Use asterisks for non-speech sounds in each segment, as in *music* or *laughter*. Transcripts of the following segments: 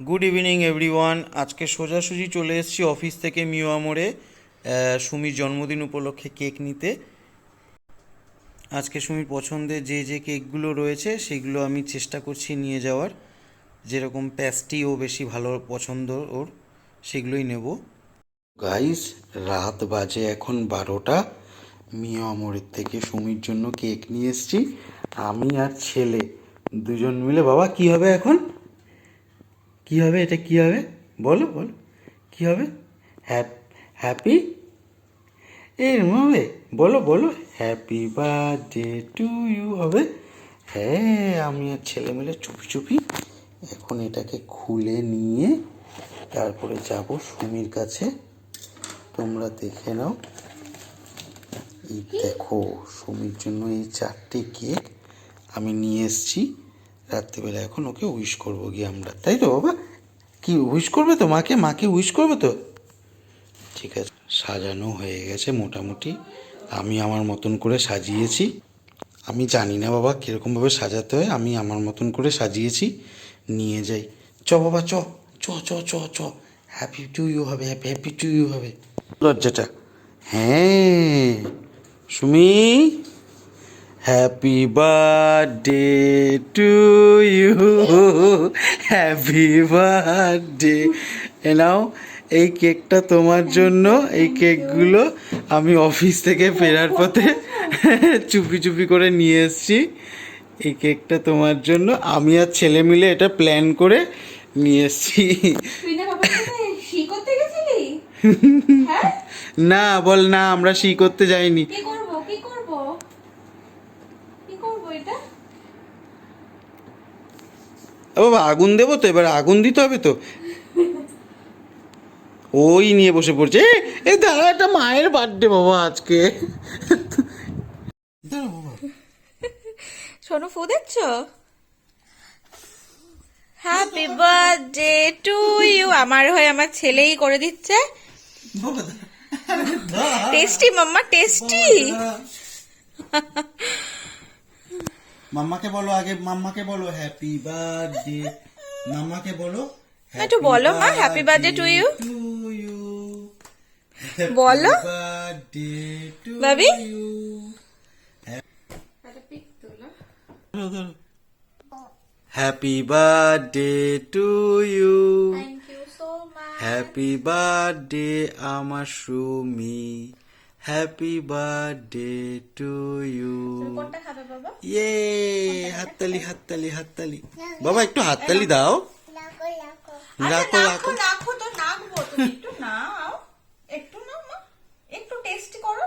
Good evening everyone আজকে সোজাসুজি চলে এসেছি অফিস থেকে মিওয়া মোড়ে সুমির জন্মদিন উপলক্ষে কেক নিতে। আজকে সুমির পছন্দের যে যে কেকগুলো রয়েছে, সেগুলো আমি চেষ্টা করছি নিয়ে যাওয়ার। যেরকম প্যাস্টি ও বেশি ভালো পছন্দ ওর, সেগুলোই নেব। গাইস রাত বাজে এখন বারোটা। মিয়া মোড়ের থেকে সুমির জন্য কেক নিয়ে এসেছি। আমি আর ছেলে দুজন মিলে। বাবা, কি হবে এখন? কি হবে? এটা কি হবে? বলো বলো। কি হবে? হ্যাপি এরম হবে বলো বলো। হ্যাপি বার্থডে টু ইউ হবে। হ্যাঁ আমি আর ছেলে মিলে চুপি চুপি এখন এটাকে খুলে নিয়ে তারপরে যাব সুমির কাছে। তোমরা দেখে নাও। এই দেখো, সুমির জন্য এই চারটে কেক আমি নিয়ে এসেছি। রাত্রিবেলা এখন ওকে উইশ করব গিয়ে আমরা। তাই তো বাবা? কি উইশ করবে তো মাকে? মাকে উইশ করবে তো? ঠিক আছে, সাজানো হয়ে গেছে মোটামুটি। আমি আমার মতন করে সাজিয়েছি। আমি জানি না বাবা কীরকমভাবে সাজাতে হয়। আমি আমার মতন করে সাজিয়েছি। নিয়ে যাই। চ বাবা, চ। চ চ চ চ। হ্যাপি টু ইউ হবে হ্যাপি হ্যাপি টু ইউ হবে। লজ্জাটা। হ্যাঁ। Sumi? Happy birthday to you happy birthday নাও এই কেকটা তোমার জন্য এই কেকগুলো আমি অফিস থেকে ফেরার পথে চুপি চুপি করে নিয়ে এসেছি। এই কেকটা তোমার জন্য আমি আর ছেলে মিলে এটা প্ল্যান করে নিয়ে এসেছি। *laughs* হ্যাঁ? না বল না আমরা সি করতে যাইনি কি করব কি করব কি করব এটা এ বাবা আগুন দেবো তো এবার আগুন দিতে হবে তো। ওই নিয়ে বসে পড়ছে। এ, দাঁড়া একটা মায়ের বার্থডে বাবা আজকে। সোনু ফু দেখছ? হ্যাপি বার্থডে টু ইউ আমার হয়ে আমার ছেলেই করে দিচ্ছে। টেস্টি মাম্মা টেস্টি মাম্মাকে বলো আগে মাম্মাকে বলো হ্যাপি বার্থডে মাম্মাকে বলো একটু বলো মা, to you. টু ইউ বলো। Birthday to Babi? Happy birthday to you thank you so much happy birthday আমার Sumi happy birthday to you কোনটা খাবে বাবা? ইয়ে হাততালি হাততালি হাততালি। বাবা একটু হাততালি দাও। রাখো রাখো রাখো তো নাকবো তুমি একটু নাও। একটু নাও মা। একটু টেস্ট করো।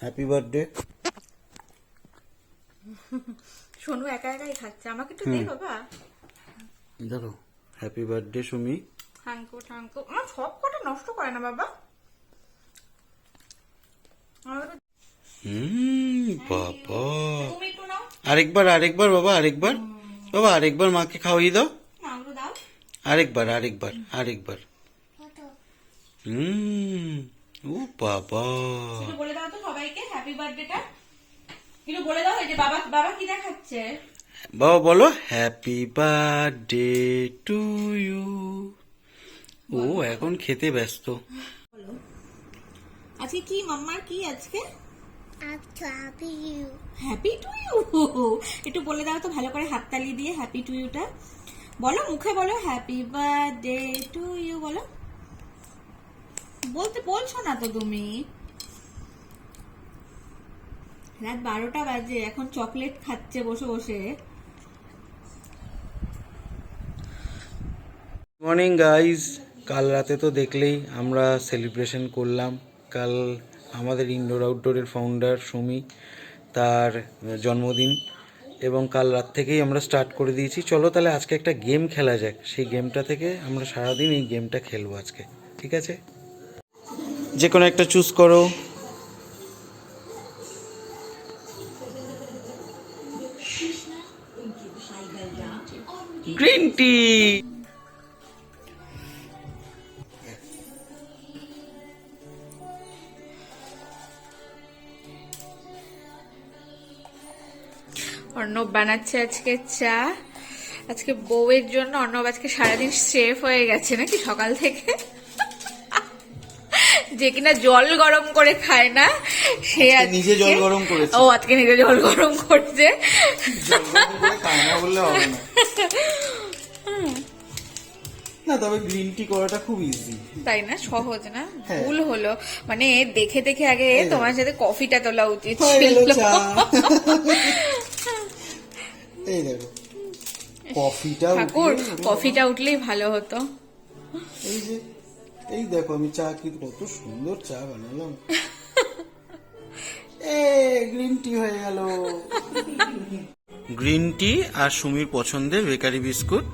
হ্যাপি বার্থডে সোনু একা একাই খাচ্ছে। আমাকে একটু দে বাবা। ধরো happy birthday Sumi. Thank you thank you আমার সব কটা নষ্ট করে না বাবা। হুম বাবা। আরেকবার আরেকবার বাবা আরেকবার। বাবা আরেকবার মাকে খাওয়িয়ে দাও। আরেকবার আরেকবার আরেকবার। হুম ও বাবা। বলে দাও তো সবাইকে হ্যাপি বার্থডেটা একটু বলে দাও এই যে বাবা বাবা কি দেখাচ্ছে? বাবা বলো হ্যাপি বার্থডে টু ইউ ও এখন খেতে ব্যস্ত। আজকে কি মাম্মার কি আজকে? হ্যাপি টু ইউ একটু বলে দাও তো ভালো করে হাততালি দিয়ে হ্যাপি টু ইউটা বলো মুখে বলো হ্যাপি বার্থডে টু ইউ বলো। বলতে বলছো না তো তুমি। রাত বারোটা বাজে এখন চকলেট খাচ্ছে বসে বসে। মর্নিং গাইজ কাল রাতে তো দেখলেই আমরা সেলিব্রেশন করলাম। কাল আমাদের ইনডোর আউটডোরের ফাউন্ডার সুমি তার জন্মদিন এবং কাল রাত থেকেই আমরা স্টার্ট করে দিয়েছি। চলো তাহলে আজকে একটা গেম খেলা যাক। সেই গেমটা থেকে আমরা সারাদিন এই গেমটা খেলব আজকে। ঠিক আছে? যে কোনো একটা চুজ করো। গ্রিন টি অর্ণব বানাচ্ছে আজকে চা। আজকে বউয়ের জন্য অর্ণব আজকে সারাদিন সেফ হয়ে গেছে নাকি সকাল থেকে? যে কিনা জল গরম করে খায় না সে নিজে জল গরম করেছে। ও আজকে নিজে জল গরম করছে। না তবে গ্রিন টি করাটা খুব ইজি তাই না? সহজ না? হ্যাঁ। ভুল হলো। মানে দেখে দেখে আগে তোমার সাথে কফিটা তোলা উচিত ছিল। *laughs* এই দেখো কফিটা ঠাকুর কফিটা উঠলেই ভালো হতো। এই যে এই দেখো আমি চা কি কত সুন্দর চা বানালাম। *laughs* এ গ্রিন টি হয়ে গেল। গ্রিন টি আর সুমির পছন্দের বেকারি বিস্কুট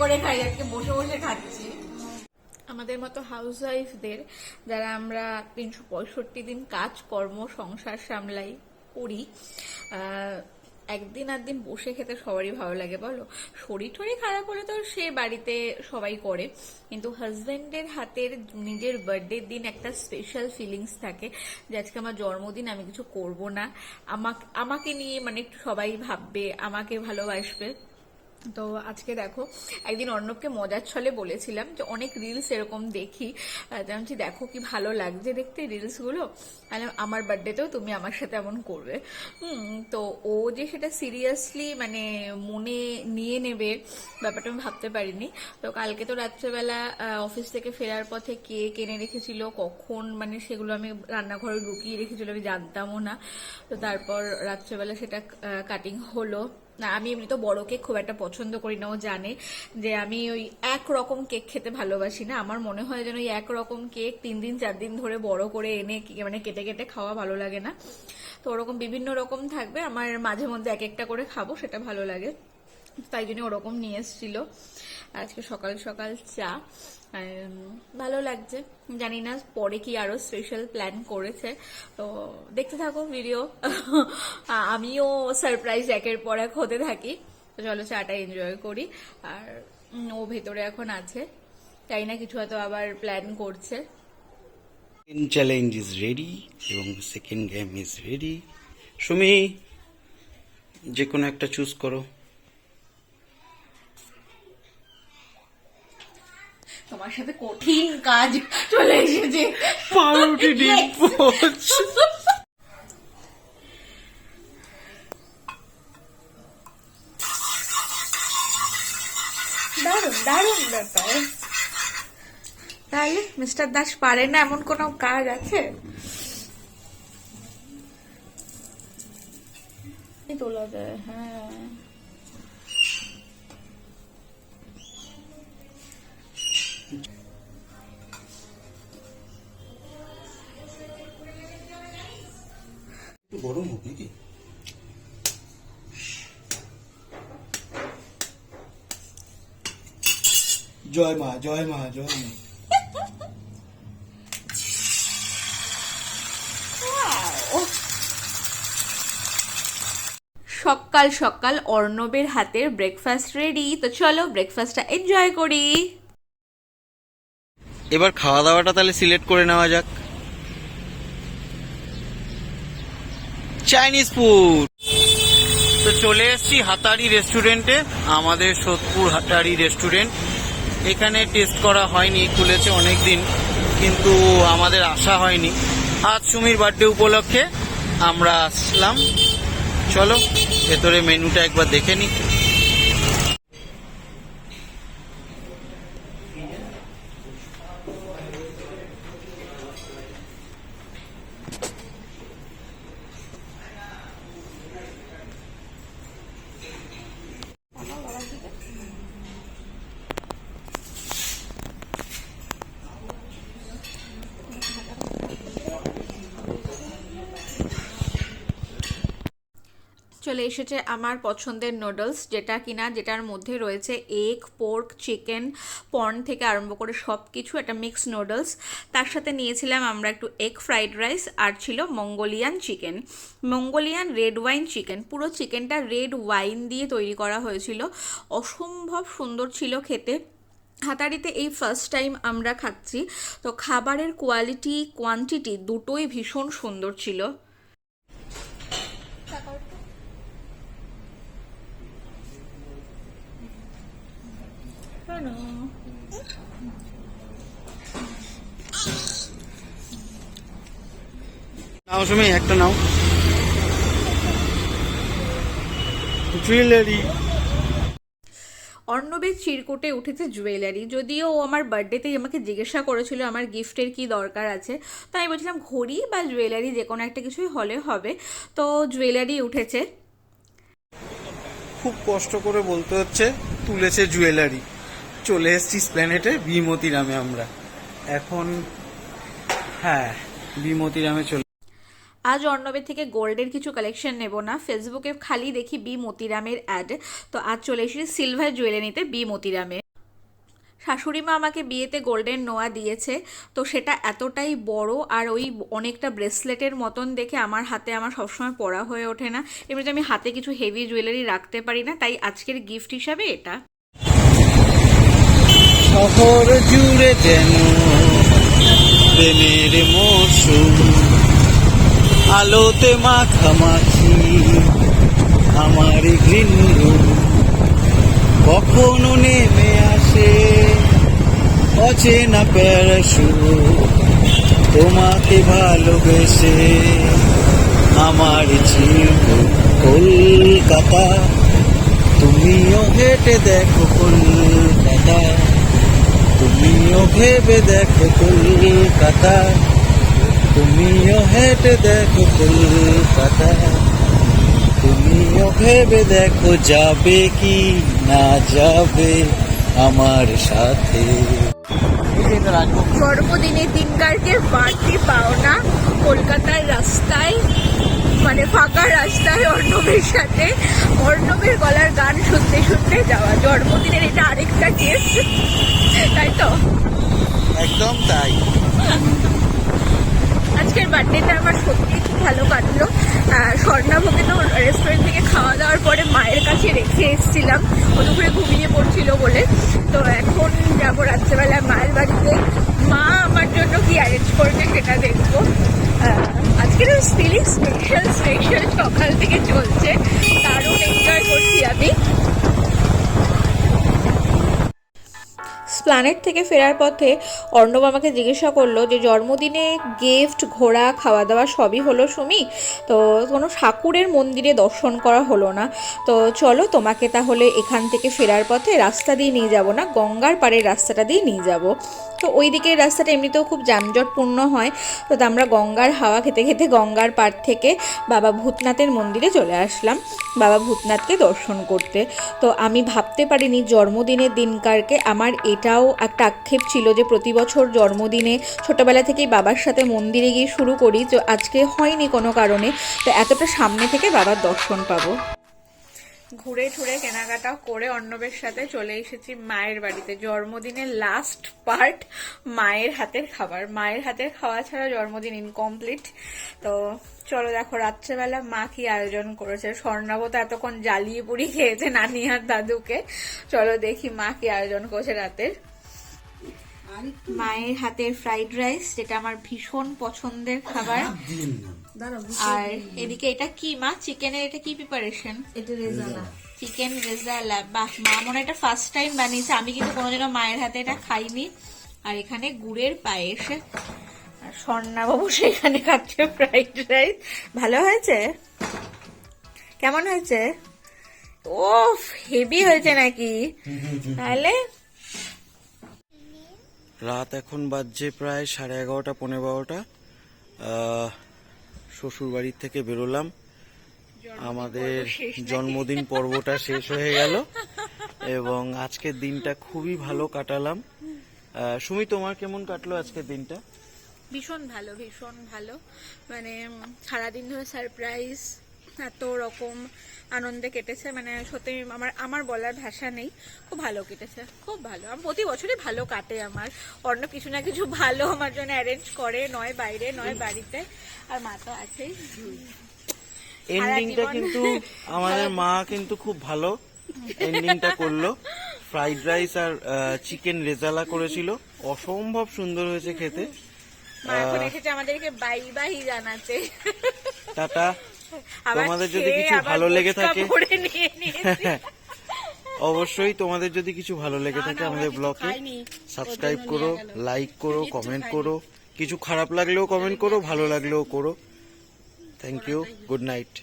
করে খাই, আজকে বসে বসে খাচ্ছি। আমাদের মতো হাউস ওয়াইফদের যারা আমরা তিনশো পঁয়ষট্টি দিন কাজ, কর্ম, সংসার সামলাই করি একদিন আর দিন বসে খেতে সবারই ভালো লাগে, বলো? শরীর টরীর খারাপ হলে তো সে বাড়িতে সবাই করে। কিন্তু হাজব্যান্ডের হাতের নিজের বার্থডের দিন একটা স্পেশাল ফিলিংস থাকে যে আজকে আমার জন্মদিন, আমি কিছু করব না। আমাকে আমাকে নিয়ে মানে একটু সবাই ভাববে, আমাকে ভালোবাসবে। তো আজকে দেখো, একদিন অর্ণবকে মজার ছলে বলেছিলাম যে, অনেক রিলস এরকম দেখি। যে, দেখো কি ভালো লাগছে দেখতে রিলসগুলো আমার বার্থডেতেও তুমি আমার সাথে এমন করবে। তো ও যে সেটা সিরিয়াসলি মানে মনে নিয়ে নেবে, ব্যাপারটা আমি ভাবতে পারিনি। তো কালকে তো রাত্রেবেলা অফিস থেকে ফেরার পথে কে কেনে রেখেছিল, কখন মানে সেগুলো আমি রান্নাঘরে লুকিয়ে রেখেছিল, আমি জানতামও না। তো তারপর রাত্রেবেলা সেটা কাটিং হলো। না, আমি এমনি তো বড় কেক খুব একটা পছন্দ করি না, ও জানে যে আমি ওই এক রকম কেক খেতে ভালোবাসি না। আমার মনে হয় যেন ওই এক রকম কেক তিন দিন, চার দিন ধরে বড় করে এনে মানে কেটে কেটে খাওয়া ভালো লাগে না। তো ওরকম বিভিন্ন রকম থাকবে, আমার মাঝে মধ্যে এক একটা করে খাব, সেটা ভালো লাগে। তাই জন্য ওরকম নিয়ে এসেছিল। আজকে সকাল সকাল চা। ভালো লাগছে। জানি না পরে কি আরও স্পেশাল প্ল্যান করেছে। তো দেখতে থাকো ভিডিও আমিও সারপ্রাইজ একের পর এক হতে থাকি। চলো চাটা এনজয় করি। আর ও ভেতরে এখন আছে। তাই না কিছু হয়তো আবার প্ল্যান করছে। চ্যালেঞ্জ ইজ রেডি এবং second game is ready Sumi যে কোনো একটা চুজ করো। তোমার সাথে কঠিন কাজ চলে এসেছে। পাউরুটি ডিম পোচ। দারুণ দারুণ ব্যাপার। তাহলে মিস্টার দাস পারে না এমন কোনো কাজ আছে? তোলা যায় হ্যাঁ। গরম হোক নাকি জয় মা জয় মা জয় মা। সকাল সকাল অর্ণবের হাতের ব্রেকফাস্ট রেডি তো চলো ব্রেকফাস্টটা এনজয় করি। এবার খাওয়া দাওয়াটা তাহলে সিলেক্ট করে নেওয়া যাক। চাইনিজ ফুড তো চলে এসছি হাতারি রেস্টুরেন্টে আমাদের সোদপুর হাতারি রেস্টুরেন্ট এখানে টেস্ট করা হয়নি, খুলেছে অনেক দিন কিন্তু আমাদের আসা হয়নি। আজ সুমির বার্থডে উপলক্ষে আমরা আসলাম। চলো, ভেতরে মেনুটা একবার দেখে নিই। চলে এসেছে আমার পছন্দের নুডলস, যেটা কিনা যেটার মধ্যে রয়েছে এগ পোর্ক চিকেন পর্ন থেকে আরম্ভ করে সব কিছু একটা মিক্স নুডলস। তার সাথে নিয়েছিলাম আমরা একটু এগ ফ্রাইড রাইস আর ছিল Mongolian chicken Mongolian red wine chicken পুরো চিকেনটা রেড ওয়াইন দিয়ে তৈরি করা হয়েছিল। অসম্ভব সুন্দর ছিল খেতে। হাতারিতে এই ফার্স্ট টাইম আমরা খাচ্ছি। তো খাবারের কোয়ালিটি কোয়ান্টিটি দুটোই ভীষণ সুন্দর ছিল। নাও সুমি একটা নাও। জুয়েলারি। অর্ণবের চিরকুটে উঠেছে জুয়েলারি। যদিও ও আমার বার্থডেতেই আমাকে জিজ্ঞাসা করেছিল আমার গিফটের কি দরকার আছে। তো আমি বলছিলাম ঘড়ি বা জুয়েলারি যে কোনো একটা কিছুই হলে হবে। তো জুয়েলারি উঠেছে। খুব কষ্ট করে বলতে হচ্ছে তুলেছে জুয়েলারি। চলে এসেছি প্ল্যানেটে বিমতিরামে আমরা। এখন হ্যাঁ বিমতিরামে চলে আজ অর্ণবের থেকে গোল্ডের কিছু কালেকশন নেব না। ফেসবুকে খালি দেখি বি মতিরামের অ্যাড তো আজ চলে এসেছি সিলভার জুয়েলারিতে বি মতিরামে শাশুড়ি মা আমাকে বিয়েতে গোল্ডেন নোয়া দিয়েছে। তো সেটা এতটাই বড় আর ওই অনেকটা ব্রেসলেটের মতন দেখে আমার হাতে আমার সবসময় পরা হয়ে ওঠে না। এমনিতে আমি হাতে কিছু হেভি জুয়েলারি রাখতে পারি না। তাই আজকের গিফট হিসাবে এটা। শহর জুড়ে যেন প্রেমের মৌসুম আলোতে মাখামাখি আমার রুম কখনো নেমে আসে অচেনা প্যারাসু তোমাকে ভালোবেসে আমার জীব কলকাতা। তুমিও হেঁটে দেখো কলকাতা। তুমিও ভেবে দেখো কলকাতা। তুমিও হেঁটে দেখো কলকাতা। তুমিও ভেবে দেখো যাবে কি না যাবে আমার সাথে। জন্মদিনে দিনকারকের বাড়তি পাওনা কলকাতার রাস্তায়। মানে ফাঁকা রাস্তায় অর্ণবের সাথে অর্ণবের গলার গান শুনতে শুনতে যাওয়া। জন্মদিনের এটা আরেকটা গিফট তাই তো? একদম তাই। আজকের বার্থডেটা আমার সত্যি খুব ভালো কাটলো। স্বর্ণাভোগে তো রেস্টুরেন্ট থেকে খাওয়া দাওয়ার পরে মায়ের কাছে রেখে এসেছিলাম। ও দুপুরে ঘুমিয়ে পড়ছিল বলে। তো এখন যাব রাত্রেবেলা মায়ের বাড়িতে। জন্য কি অ্যারেঞ্জ করবে সেটা দেখব। আজকে স্পেশাল স্পেশাল সকাল থেকে চলছে, দারুণ এনজয় করছি আমি। প্ল্যানেট থেকে ফেরার পথে অর্ণব আমাকে জিজ্ঞাসা করল যে, জন্মদিনে গিফট ঘোরা খাওয়া দাওয়া সবই হলো সুমি? তো কোনো ঠাকুরের মন্দিরে দর্শন করা হলো না। তো চলো তোমাকে তাহলে এখান থেকে ফেরার পথে রাস্তা দিয়ে নিয়ে যাব না, গঙ্গার পাড়ের রাস্তাটা দিয়ে নিয়ে যাব। তো ওই দিকের রাস্তাটা এমনিতেও খুব যানজটপূর্ণ হয়। তো আমরা গঙ্গার হাওয়া খেতে খেতে গঙ্গার পাড় থেকে বাবা ভূতনাথের মন্দিরে চলে আসলাম, বাবা ভূতনাথকে দর্শন করতে। তো আমি ভাবতে পারিনি জন্মদিনের দিনকারকে আমার এটাও একটা আক্ষেপ ছিল যে প্রতি বছর জন্মদিনে ছোটবেলা থেকেই বাবার সাথে মন্দিরে গিয়ে শুরু করি, তো আজকে হয়নি কোনো কারণে। তো এতটা সামনে থেকে বাবার দর্শন পাবো। ঘুরে ঠুরে কেনাকাটা করে অর্ণবের সাথে চলে এসেছি মায়ের বাড়িতে। জন্মদিনের লাস্ট পার্ট মায়ের হাতের খাবার। মায়ের হাতের খাওয়া ছাড়া জন্মদিন ইনকমপ্লিট তো চলো দেখো রাত্রেবেলা মা কি আয়োজন করেছে? স্বর্ণাব তো এতক্ষণ জ্বালিয়ে পুড়ি খেয়েছে নানি আর দাদুকে। চলো দেখি মা কি আয়োজন করেছে রাতের। মায়ের হাতের ফ্রাইড রাইস যেটা আমার ভীষণ পছন্দের খাবার। আর এদিকে এটা কি মা? চিকেনের এটা কি প্রিপারেশন এটা রেজালা। চিকেন রেজালা। বাহ মা মনে হয় এটা ফার্স্ট টাইম বানিয়েছে। আমি কিন্তু কোনোদিনও মায়ের হাতে এটা খাইনি। আর এখানে গুড়ের পায়েস। আর স্বর্ণাবাবু সেখানে খাচ্ছে ফ্রাইড রাইস ভালো হয়েছে? কেমন হয়েছে? ও হেভি হয়েছে নাকি? তাহলে? রাত এখন বাজছে প্রায় সাড়ে এগারোটা পনেরো বারোটা। শ্বশুর বাড়ির থেকে বেরোলাম। আমাদের জন্মদিন পর্বটা শেষ হয়ে গেল এবং আজকের দিনটা খুবই ভালো কাটালাম। সুমি তোমার কেমন কাটলো আজকের দিনটা? ভীষণ ভালো ভীষণ ভালো। মানে সারাদিন ধরে সারপ্রাইজ এত রকম আনন্দে কেটেছে মানে সত্যি আমার আমার বলার ভাষা নেই। খুব ভালো কেটেছে খুব ভালো। আমার প্রতি বছরই ভালো কাটে আমার। অন্য কিছু না কিছু ভালো আমার জন্য অ্যারেঞ্জ করে নয় বাইরে নয় বাড়িতে। আর মা তো আছেই। এন্ডিংটা কিন্তু আমাদের মা কিন্তু খুব ভালো। এন্ডিংটা করল। ফ্রাইড রাইস আর চিকেন রেজালা করেছিল। অসম্ভব সুন্দর হয়েছে খেতে। মা এখন এসেছে আমাদেরকে বাই বাই জানাতে। টাটা। তোমাদের যদি কিছু ভালো লেগে থাকে। *laughs* অবশ্যই তোমাদের যদি কিছু ভালো লেগে থাকে আমাদের ব্লগে সাবস্ক্রাইব করো লাইক করো কমেন্ট করো কিছু খারাপ লাগলেও কমেন্ট করো ভালো লাগলেও করো। Thank you good night